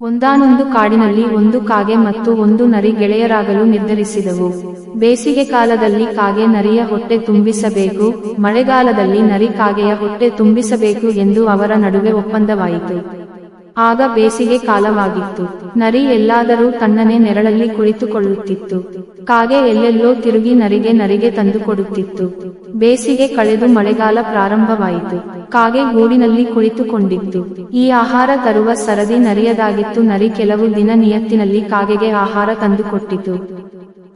ಒಂದಾನೊಂದು ಕಾಡಿನಲ್ಲಿ ಒಂದು ಕಾಗೆ ಮತ್ತು ಒಂದು ನರಿ ಗೆಳೆಯರಾಗಲು ನಿರ್ಧರಿಸಿದವು. ಬೇಸಿಗೆ ಕಾಲದಲ್ಲಿ ಕಾಗೆ ನರಿಯ ಹೊಟ್ಟೆ ತುಂಬಿಸಬೇಕು, ಮಳೆಗಾಲದಲ್ಲಿ ನರಿ ಕಾಗೆಯ ಹೊಟ್ಟೆ ತುಂಬಿಸಬೇಕು ಎಂದು ಅವರ ನಡುವೆ ಒಪ್ಪಂದವಾಯಿತು. ಆಗ ಬೇಸಿಗೆ ಕಾಲವಾಗಿತ್ತು. ನರಿ ಎಲ್ಲಾದರೂ ತಣ್ಣನೆ ನೆರಳಲ್ಲಿ ಕುಳಿತುಕೊಳ್ಳುತ್ತಿತ್ತು. ಕಾಗೆ ಎಲ್ಲೆಲ್ಲೋ ತಿರುಗಿ ನರಿಗೆ ನರಿಗೆ ತಂದುಕೊಡುತ್ತಿತ್ತು ಬೇಸಿಗೆ ಕಳೆದು ಮಳೆಗಾಲ ಪ್ರಾರಂಭವಾಯಿತು. ಕಾಗೆ ಗೂಡಿನಲ್ಲಿ ಕುಳಿತುಕೊಂಡಿತ್ತು. ಈ ಆಹಾರ ತರುವ ಸರದಿ ನರಿಯದಾಗಿತ್ತು. ನರಿ ಕೆಲವು ದಿನ ನಿಯತ್ತಿನಲ್ಲಿ ಕಾಗೆಗೆ ಆಹಾರ ತಂದುಕೊಟ್ಟಿತು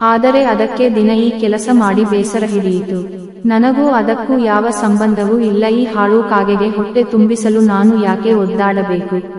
ಆದರೆ ಅದಕ್ಕೆ ದಿನ ಈ ಕೆಲಸ ಮಾಡಿ ಬೇಸರ ಹಿಡಿಯಿತು. ನನಗೂ ಅದಕ್ಕೂ ಯಾವ ಸಂಬಂಧವೂ ಇಲ್ಲ. ಈ ಹಾಳು ಕಾಗೆಗೆ ಹೊಟ್ಟೆ ತುಂಬಿಸಲು ನಾನು ಯಾಕೆ ಒದ್ದಾಡಬೇಕು?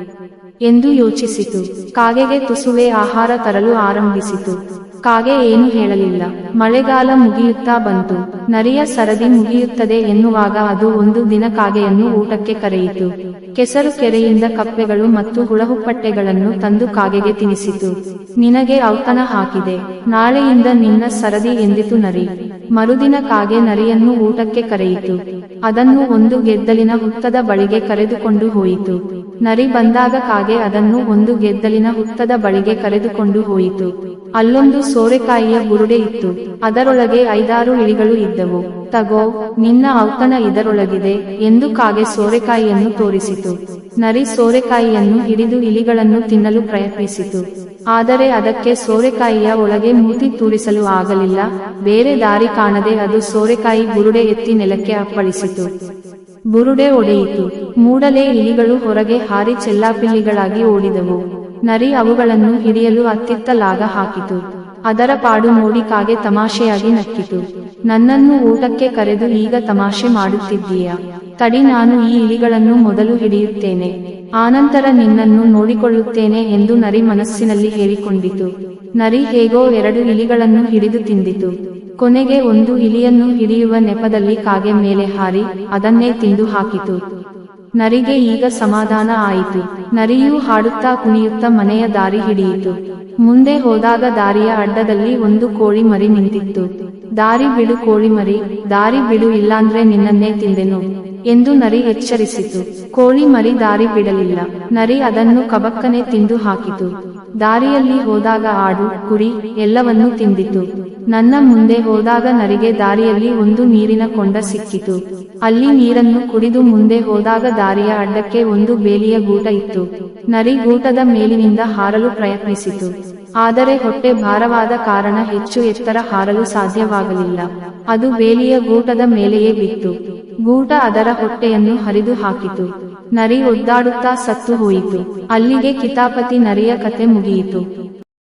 ಎಂದು ಯೋಚಿಸಿತು. ಕಾಗೆಗೆ ತುಸುವೆ ಆಹಾರ ತರಲು ಆರಂಭಿಸಿತು. ಕಾಗೆ ಏನು ಹೇಳಲಿಲ್ಲ. ಮಳೆಗಾಲ ಮುಗಿಯುತ್ತಾ ಬಂತು. ನರಿಯ ಸರದಿ ಮುಗಿಯುತ್ತದೆ ಎನ್ನುವಾಗ ಅದು ಒಂದು ದಿನ ಕಾಗೆಯನ್ನು ಊಟಕ್ಕೆ ಕರೆಯಿತು. ಕೆಸರು ಕೆರೆಯಿಂದ ಕಪ್ಪೆಗಳು ಮತ್ತು ಹುಳಹುಪ್ಪಟ್ಟೆಗಳನ್ನು ತಂದು ಕಾಗೆಗೆ ತಿನಿಸಿತು. ನಿನಗೆ ಔತಣ ಹಾಕಿದೆ. ನಾಳೆಯಿಂದ ನಿನ್ನ ಸರದಿ ಎಂದಿತು ನರಿ. ಮರುದಿನ ಕಾಗೆ ನರಿಯನ್ನು ಊಟಕ್ಕೆ ಕರೆಯಿತು. ಅದನ್ನು ಒಂದು ಗೆದ್ದಲಿನ ಹುತ್ತದ ಬಳಿಗೆ ಕರೆದುಕೊಂಡು ಹೋಯಿತು. ನರಿ ಬಂದಾಗ ಕಾಗೆ ಅದನ್ನು ಒಂದು ಗೆದ್ದಲಿನ ಹುತ್ತದ ಬಳಿಗೆ ಕರೆದುಕೊಂಡು ಹೋಯಿತು. ಅಲ್ಲೊಂದು ಸೋರೆಕಾಯಿಯ ಬುರುಡೆ ಇತ್ತು. ಅದರೊಳಗೆ ಐದಾರು ಇಳಿಗಳು ಇದ್ದವು. ತಗೋ, ನಿನ್ನ ಔತಣ ಇದರೊಳಗಿದೆ ಎಂದು ಕಾಗೆ ಸೋರೆಕಾಯಿಯನ್ನು ತೋರಿಸಿತು. ನರಿ ಸೋರೆಕಾಯಿಯನ್ನು ಹಿಡಿದು ಇಲಿಗಳನ್ನು ತಿನ್ನಲು ಪ್ರಯತ್ನಿಸಿತು. ಆದರೆ ಅದಕ್ಕೆ ಸೋರೆಕಾಯಿಯ ಒಳಗೆ ಮೂತಿ ತೂರಿಸಲು ಆಗಲಿಲ್ಲ. ಬೇರೆ ದಾರಿ ಕಾಣದೆ ಅದು ಸೋರೆಕಾಯಿ ಬುರುಡೆ ಎತ್ತಿ ನೆಲಕ್ಕೆ ಅಪ್ಪಳಿಸಿತು. ಬುರುಡೆ ಒಡೆಯಿತು. ಮೂಡಲೇ ಇಲಿಗಳು ಹೊರಗೆ ಹಾರಿ ಚೆಲ್ಲಾಪಿಲ್ಲಿಗಳಾಗಿ ಓಡಿದವು. ನರಿ ಅವುಗಳನ್ನು ಹಿಡಿಯಲು ಅತ್ತಿತ್ತ ಲಾಗ ಹಾಕಿತು. ಅದರ ಪಾಡು ನೋಡಿ ಕಾಗೆ ತಮಾಷೆಯಾಗಿ ನಕ್ಕಿತು. ನನ್ನನ್ನು ಊಟಕ್ಕೆ ಕರೆದು ಈಗ ತಮಾಷೆ ಮಾಡುತ್ತಿದ್ದೀಯಾ? ತಡಿ ನಾನು ಈ ಇಲಿಗಳನ್ನು ಮೊದಲು ಹಿಡಿಯುತ್ತೇನೆ. ಆನಂತರ ನಿನ್ನನ್ನು ನೋಡಿಕೊಳ್ಳುತ್ತೇನೆ ಎಂದು ನರಿ ಮನಸ್ಸಿನಲ್ಲಿ ಹೇಳಿಕೊಂಡಿತು. ನರಿ ಹೇಗೋ ಎರಡು ಇಲಿಗಳನ್ನು ಹಿಡಿದು ತಿಂದಿತು. ಕೊನೆಗೆ ಒಂದು ಇಲಿಯನ್ನು ಹಿಡಿಯುವ ನೆಪದಲ್ಲಿ ಕಾಗೆ ಮೇಲೆ ಹಾರಿ ಅದನ್ನೇ ತಿಂದು ಹಾಕಿತು. ನರಿಗೆ ಈಗ ಸಮಾಧಾನ ಆಯಿತು. ನರಿಯೂ ಹಾಡುತ್ತಾ ಕುಣಿಯುತ್ತಾ ಮನೆಯ ದಾರಿ ಹಿಡಿಯಿತು. ಮುಂದೆ ಹೋದಾಗ ದಾರಿಯ ಅಡ್ಡದಲ್ಲಿ ಒಂದು ಕೋಳಿ ಮರಿ ನಿಂತಿತ್ತು. ದಾರಿ ಬಿಡು ಕೋಳಿ ಮರಿ, ದಾರಿ ಬಿಡು ಇಲ್ಲಾಂದ್ರೆ ನಿನ್ನನ್ನೇ ತಿಂದೆನು. ಎಂದು ನರಿ ಎಚ್ಚರಿಸಿತು. ಕೋಳಿ ಮರಿ ದಾರಿ ಬಿಡಲಿಲ್ಲ. ನರಿ ಅದನ್ನು ಕಬಕ್ಕನೆ ತಿಂದು ಹಾಕಿತು. ದಾರಿಯಲ್ಲಿ ಹೋದಾಗ ಆಡು, ಕುರಿ ಎಲ್ಲವನ್ನೂ ತಿಂದಿತು. ನನ್ನ ಮುಂದೆ ಹೋದಾಗ ನರಿಗೆ ದಾರಿಯಲ್ಲಿ ಒಂದು ನೀರಿನ ಕೊಂಡ ಸಿಕ್ಕಿತು. ಅಲ್ಲಿ ನೀರನ್ನು ಕುಡಿದು ಮುಂದೆ ಹೋದಾಗ ದಾರಿಯ ಅಡ್ಡಕ್ಕೆ ಒಂದು ಬೇಲಿಯ ಗೂಟ ಇತ್ತು. ನರಿ ಗೂಟದ ಮೇಲಿನಿಂದ ಹಾರಲು ಪ್ರಯತ್ನಿಸಿತು. ಆದರೆ ಹೊಟ್ಟೆ ಭಾರವಾದ ಕಾರಣ ಹೆಚ್ಚು ಎತ್ತರ ಹಾರಲು ಸಾಧ್ಯವಾಗಲಿಲ್ಲ. ಅದು ಬೇಲಿಯ ಗೂಟದ ಮೇಲೆಯೇ ಬಿತ್ತು. ಗೂಟ ಅದರ ಹೊಟ್ಟೆಯನ್ನು ಹರಿದು ಹಾಕಿತು. ನರಿ ಒದ್ದಾಡುತ್ತಾ ಸತ್ತು ಹೋಯಿತು. ಅಲ್ಲಿಗೆ ಕಿತಾಪತಿ ನರಿಯ ಕತೆ ಮುಗಿಯಿತು.